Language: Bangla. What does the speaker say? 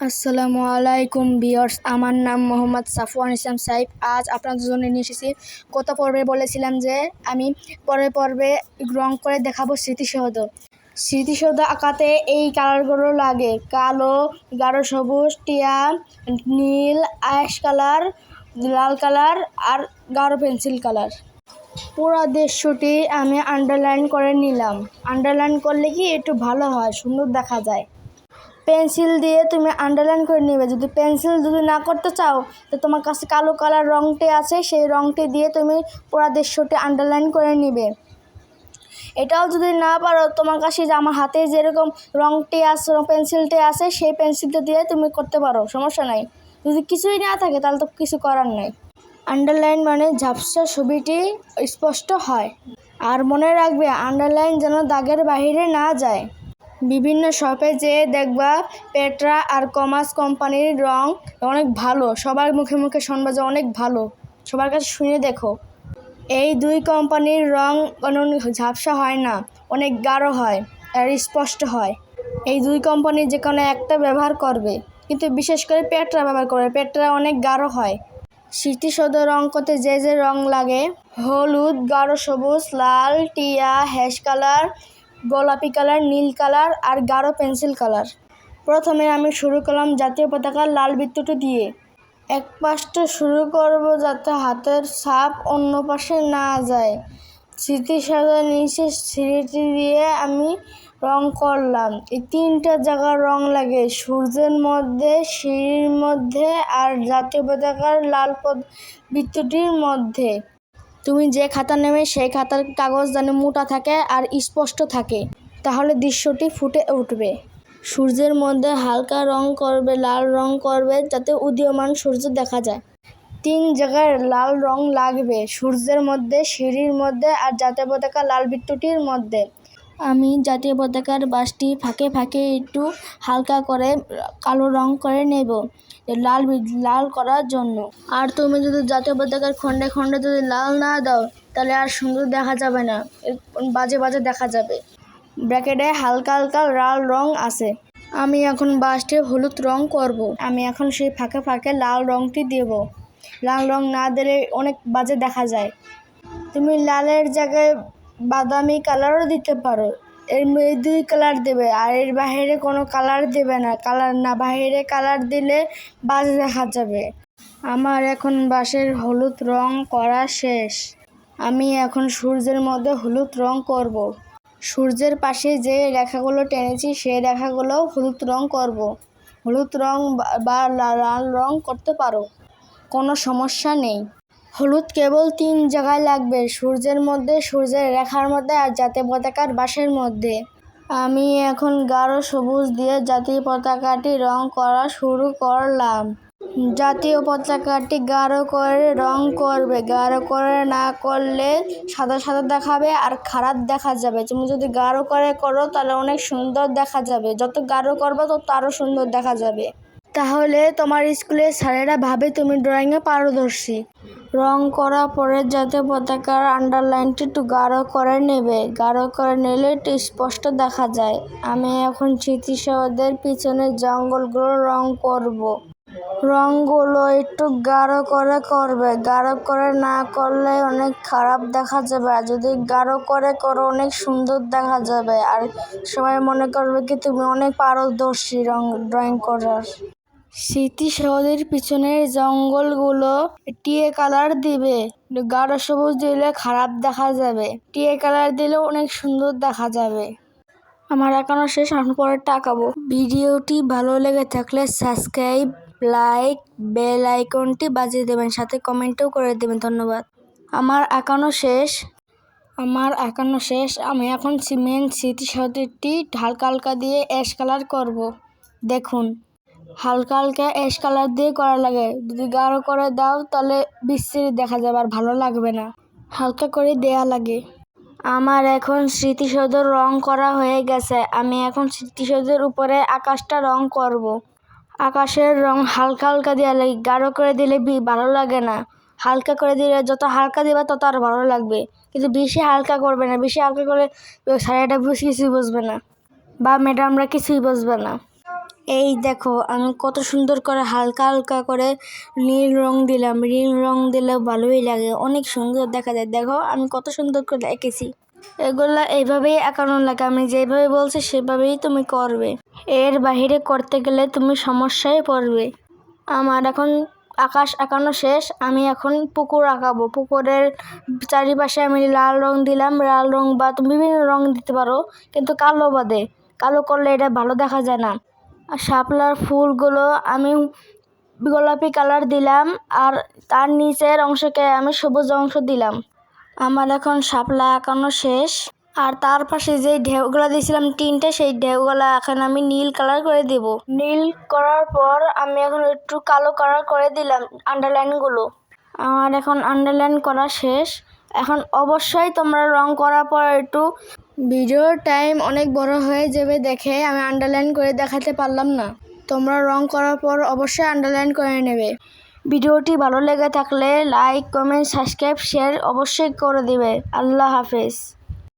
আসসালামু আলাইকুম বিয়ার্স আমার নাম মোহাম্মদ সাফওয়ান ইসলাম সাহেব আজ আপনাদের জন্য নিয়ে এসেছি গত পর্বে বলেছিলাম যে আমি পরের পর্বে রং করে দেখাবো স্মৃতিসৌধ। স্মৃতিসৌধ আঁকাতে এই কালারগুলো লাগে। কালো, গাঢ় সবুজ, টিয়া, নীল আয়েশ কালার, লাল কালার আর গাঢ় পেন্সিল কালার। পুরো দৃশ্যটি আমি আন্ডারলাইন করে নিলাম। আন্ডারলাইন করলে কি একটু ভালো হয়, সুন্দর দেখা যায়। পেন্সিল দিয়ে তুমি আন্ডারলাইন করে নেবে। যদি পেন্সিল যদি না করতে চাও, তো তোমার কাছে কালো কালার রঙটি আছে, সেই রঙটি দিয়ে তুমি পুরো দৃশ্যটি আন্ডারলাইন করে নিবে। এটাও যদি না পারো, তোমার কাছে যে আমার হাতে যেরকম রঙটি আছে পেন্সিলটি আছে, সেই পেন্সিলটা দিয়ে তুমি করতে পারো, সমস্যা নাই। যদি কিছুই না থাকে, তাহলে তো কিছু করার নেই। আন্ডারলাইন মানে ঝাপসা ছবিটি স্পষ্ট হয়। আর মনে রাখবে আন্ডারলাইন যেন দাগের বাইরে না যায়। বিভিন্ন শপে যেয়ে দেখবা পেট্রা আর কমাস কোম্পানির রং অনেক ভালো। সবার মুখে মুখে শুনবা অনেক ভালো। সবার কাছে শুনে দেখো। এই দুই কোম্পানির রং ঝাপসা হয় না, অনেক গাঢ় হয় আর স্পষ্ট হয়। এই দুই কোম্পানি যে কোনো একটা ব্যবহার করবে। কিন্তু বিশেষ করে পেট্রা ব্যবহার করবে। পেট্রা অনেক গাঢ় হয়। স্মৃতিসৌধ রং করতে যে যে রং লাগে, হলুদ, গাঢ় সবুজ, লাল, টিয়া, হ্যাশ কালার গোলাপি কালার, নীল কালার আর গাঢ় পেন্সিল কালার। প্রথমে আমি শুরু করলাম জাতীয় পতাকার লাল বৃত্তটি দিয়ে। এক পাশটা শুরু করব যাতে হাতের ছাপ অন্য পাশে না যায়। স্মৃতিসৌধের নিচে স্মৃতি দিয়ে আমি রং করলাম। এই তিনটা জায়গার রং লাগে। সূর্যের মধ্যে, সিঁড়ির মধ্যে আর জাতীয় পতাকার লাল পদ বৃত্তটির মধ্যে। তুমি যে খাতা নেবে, সেই খাতার কাগজ যেন মোটা থাকে আর স্পষ্ট থাকে, তাহলে দৃশ্যটি ফুটে উঠবে। সূর্যের মধ্যে হালকা রং করবে, লাল রং করবে, যাতে উদীয়মান সূর্য দেখা যায়। তিন জায়গায় লাল রং লাগবে, সূর্যের মধ্যে, সিঁড়ির মধ্যে আর জাতীয় পতাকা লাল বৃত্তটির মধ্যে। আমি জাতীয় পতাকার বাসটি ফাঁকে ফাঁকে একটু হালকা করে কালো রং করে নেব লাল লাল করার জন্য। আর তুমি যদি জাতীয় পতাকার খণ্ডে খণ্ডে যদি লাল না দাও, তাহলে আর সুন্দর দেখা যাবে না। বাজে বাজে দেখা যাবে। ব্র্যাকেটে হালকা হালকা লাল রং আছে। আমি এখন বাসটি হলুদ রং করব। আমি এখন সেই ফাঁকে ফাঁকে লাল রংটি দেব। লাল রং না দিলে অনেক বাজে দেখা যায়। তুমি লালের জায়গায় বাদামি কালারও দিতে পারো। এর এই দুই কালার দেবে, আর এর বাইরে কোনো কালার দেবে না। কালার না বাইরে কালার দিলে বাজে দেখা যাবে। আমার এখন বাসের হলুদ রং করা শেষ। আমি এখন সূর্যের মধ্যে হলুদ রং করব। সূর্যের পাশে যে রেখাগুলো টেনেছি সেই রেখাগুলোও হলুদ রং করব। হলুদ রং বা লাল রং করতে পারো। কোনো সমস্যা নেই। হলুদ কেবল তিন জায়গায় লাগবে, সূর্যের মধ্যে, সূর্যের রেখার মধ্যে আর জাতীয় পতাকার বাসের মধ্যে। আমি এখন গাঢ় সবুজ দিয়ে জাতীয় পতাকাটি রং করা শুরু করলাম। জাতীয় পতাকাটি গাঢ় করে রং করবে, গাঢ় করে না করলে সাদা সাদা দেখাবে আর খারাপ দেখা যাবে। তুমি যদি গাঢ় করে করো, তাহলে অনেক সুন্দর দেখা যাবে। যত গাঢ় করবে, তত আরও সুন্দর দেখা যাবে। তাহলে তোমার স্কুলের স্যারেরা ভাবে তুমি ড্রয়িংয়ে পারদর্শী। রং করার পরে যাতে পতাকার আন্ডারলাইনটি একটু গাঢ় করে নেবে। গাঢ় করে নিলে একটু স্পষ্ট দেখা যায়। আমি এখন স্মৃতিসৌধের পিছনে জঙ্গলগুলো রং করব। রংগুলো একটু গাঢ় করে করবে। গাঢ় করে না করলে অনেক খারাপ দেখা যাবে। আর যদি গাঢ় করে করো, অনেক সুন্দর দেখা যাবে। আর সবাই মনে করবে কি তুমি অনেক পারদর্শী রং ড্রয়িং করার। স্মৃতিসৌধের পিছনের জঙ্গলগুলো টিয়ে কালার দিবে। গাঢ় সবুজ দিলে খারাপ দেখা যাবে। টিয়ে কালার দিলে অনেক সুন্দর দেখা যাবে। আমার এখনও শেষ, এখন পরেরটা আঁকাবো। ভিডিওটি ভালো লেগে থাকলে সাবস্ক্রাইব, লাইক, বেল আইকনটি বাজিয়ে দেবেন, সাথে কমেন্টও করে দেবেন। ধন্যবাদ। আমার আঁকানো শেষ, আমার আঁকানো শেষ। আমি এখন সিমেন্ট স্মৃতিসৌধটি হালকা হালকা দিয়ে অ্যাশ কালার করব। দেখুন। হালকা হালকা অ্যাশ কালার দিয়ে করা লাগে। যদি গাঢ় করে দাও, তাহলে বিস্তৃতি দেখা যাবে আর ভালো লাগবে না। হালকা করে দেয়া লাগে। আমার এখন স্মৃতিসৌধ রং করা হয়ে গেছে। আমি এখন স্মৃতিসৌধের উপরে আকাশটা রং করব। আকাশের রং হালকা হালকা দেওয়া লাগে। গাঢ় করে দিলে ভালো লাগে না। হালকা করে দিলে যত হালকা দিবা, তত আর ভালো লাগবে। কিন্তু বেশি হালকা করবে না। বেশি হালকা করলে স্যারেরা কিছুই বুঝবে না। বা ম্যাডামরা কিছুই বুঝবে না। এই দেখো, আমি কত সুন্দর করে হালকা হালকা করে নীল রং দিলাম। নীল রং দিলে ভালোই লাগে। অনেক সুন্দর দেখা যায়। দেখো, আমি কত সুন্দর করে এঁকেছি। এগুলা এইভাবেই একানো লাগে। আমি যেভাবে বলছি, সেভাবেই তুমি করবে। এর বাহিরে করতে গেলে তুমি সমস্যায় পড়বে। আমার এখন আকাশ আঁকানো শেষ। আমি এখন পুকুর আঁকাবো। পুকুরের চারিপাশে আমি লাল রং দিলাম। লাল রং বা তুমি বিভিন্ন রং দিতে পারো, কিন্তু কালো বাদে। কালো করলে এটা ভালো দেখা যায় না। শাপলার ফুলগুলো আমি গোলাপি কালার দিলাম আর তার নিচের অংশকে আমি সবুজ অংশ দিলাম। আমার এখন শাপলা আঁকানো শেষ। আর তার পাশে যে ঢেউগুলা দিয়েছিলাম তিনটে, সেই ঢেউগুলা এখন আমি নীল কালার করে দেব। নীল করার পর আমি এখন একটু কালো কালার করে দিলাম আন্ডারলাইনগুলো আমার এখন আন্ডারলাইন করা শেষ। এখন অবশ্যই তোমরা রং করার পর একটু ভিডিওর টাইম অনেক বড় হয়ে যাবে দেখে আমি আন্ডারলাইন করে দেখাতে পারলাম না। তোমরা রং করার পর অবশ্যই আন্ডারলাইন করে নেবে। ভিডিওটি ভালো লেগে থাকলে লাইক কমেন্ট সাবস্ক্রাইব শেয়ার অবশ্যই করে দিবে। আল্লাহ হাফেজ।